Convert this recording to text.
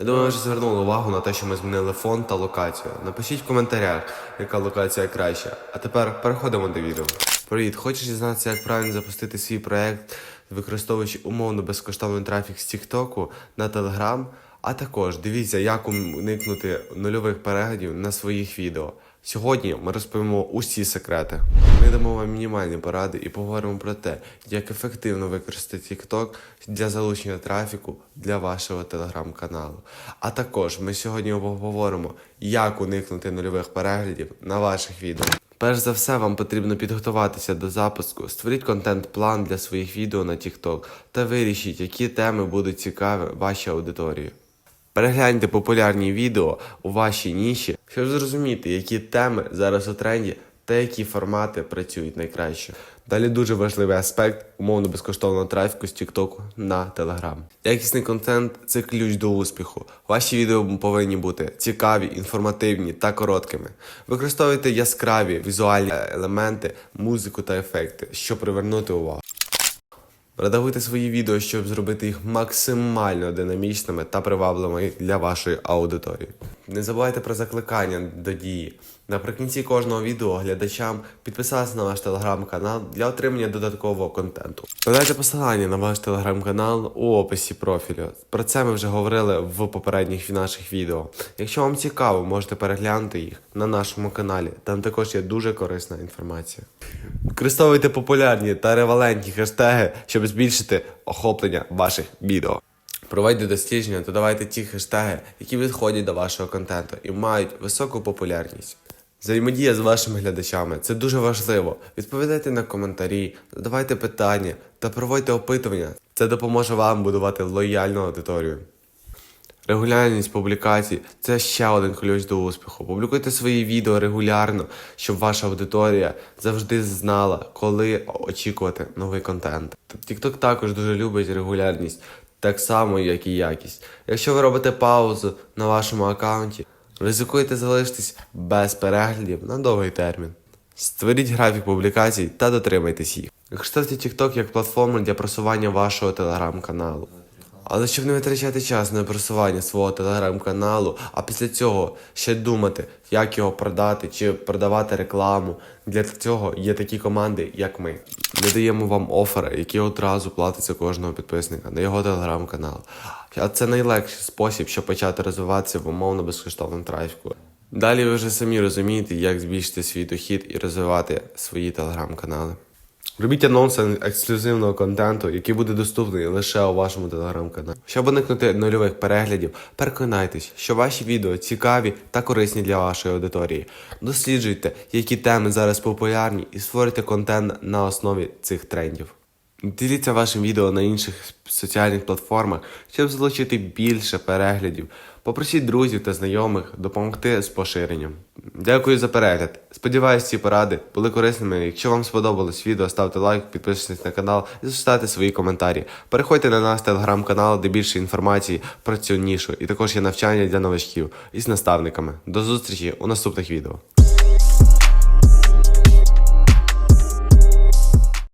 Я думаю, ви вже звернули увагу на те, що ми змінили фон та локацію. Напишіть в коментарях, яка локація краща. А тепер переходимо до відео. Привіт, хочеш дізнатися, як правильно запустити свій проект, використовуючи умовно безкоштовний трафік з Тіктоку на Телеграм? А також дивіться, як уникнути нульових переглядів на своїх відео. Сьогодні ми розповімо усі секрети. Ми дамо вам мінімальні поради і поговоримо про те, як ефективно використати TikTok для залучення трафіку для вашого телеграм-каналу. А також ми сьогодні обговоримо, як уникнути нульових переглядів на ваших відео. Перш за все, вам потрібно підготуватися до запуску, створіть контент-план для своїх відео на TikTok та вирішіть, які теми будуть цікаві вашій аудиторії. Перегляньте популярні відео у вашій ніші, щоб зрозуміти, які теми зараз у тренді та які формати працюють найкраще. Далі дуже важливий аспект умовно безкоштовного трафіку з TikTok на Telegram. Якісний контент це ключ до успіху. Ваші відео повинні бути цікаві, інформативні та короткими. Використовуйте яскраві візуальні елементи, музику та ефекти, щоб привернути увагу. Редагуйте свої відео, щоб зробити їх максимально динамічними та привабливими для вашої аудиторії. Не забувайте про закликання до дії. Наприкінці кожного відео глядачам підписатися на ваш телеграм-канал для отримання додаткового контенту. Додайте посилання на ваш телеграм-канал у описі профілю. Про це ми вже говорили в попередніх наших відео. Якщо вам цікаво, можете переглянути їх на нашому каналі. Там також є дуже корисна інформація. Використовуйте популярні та ревалентні хештеги, щоб збільшити охоплення ваших відео. Проводьте дослідження та давайте ті хештеги, які відходять до вашого контенту і мають високу популярність. Взаємодія з вашими глядачами це дуже важливо. Відповідайте на коментарі, задавайте питання та проводьте опитування. Це допоможе вам будувати лояльну аудиторію. Регулярність публікацій це ще один ключ до успіху. Публікуйте свої відео регулярно, щоб ваша аудиторія завжди знала, коли очікувати новий контент. TikTok також дуже любить регулярність, так само, як і якість. Якщо ви робите паузу на вашому аккаунті, ризикуєте залишитись без переглядів на довгий термін. Створіть графік публікацій та дотримайтесь їх. Використовуйте TikTok як платформу для просування вашого телеграм-каналу. Але щоб не витрачати час на просування свого телеграм-каналу, а після цього ще думати, як його продати чи продавати рекламу. Для цього є такі команди, як ми. Ми даємо вам офери, які одразу платяться кожного підписника на його телеграм-канал. А це найлегший спосіб, щоб почати розвиватися в умовно безкоштовному трафіку. Далі ви вже самі розумієте, як збільшити свій дохід і розвивати свої телеграм-канали. Робіть анонси ексклюзивного контенту, який буде доступний лише у вашому телеграм-каналі. Щоб уникнути нульових переглядів, переконайтесь, що ваші відео цікаві та корисні для вашої аудиторії. Досліджуйте, які теми зараз популярні, і створюйте контент на основі цих трендів. Діліться вашим відео на інших соціальних платформах, щоб залучити більше переглядів. Попросіть друзів та знайомих допомогти з поширенням. Дякую за перегляд. Сподіваюсь, ці поради були корисними. Якщо вам сподобалось відео, ставте лайк, підписуйтесь на канал і залишайте свої коментарі. Переходьте на наш телеграм-канал, де більше інформації про цю нішу, і також є навчання для новачків із наставниками. До зустрічі у наступних відео.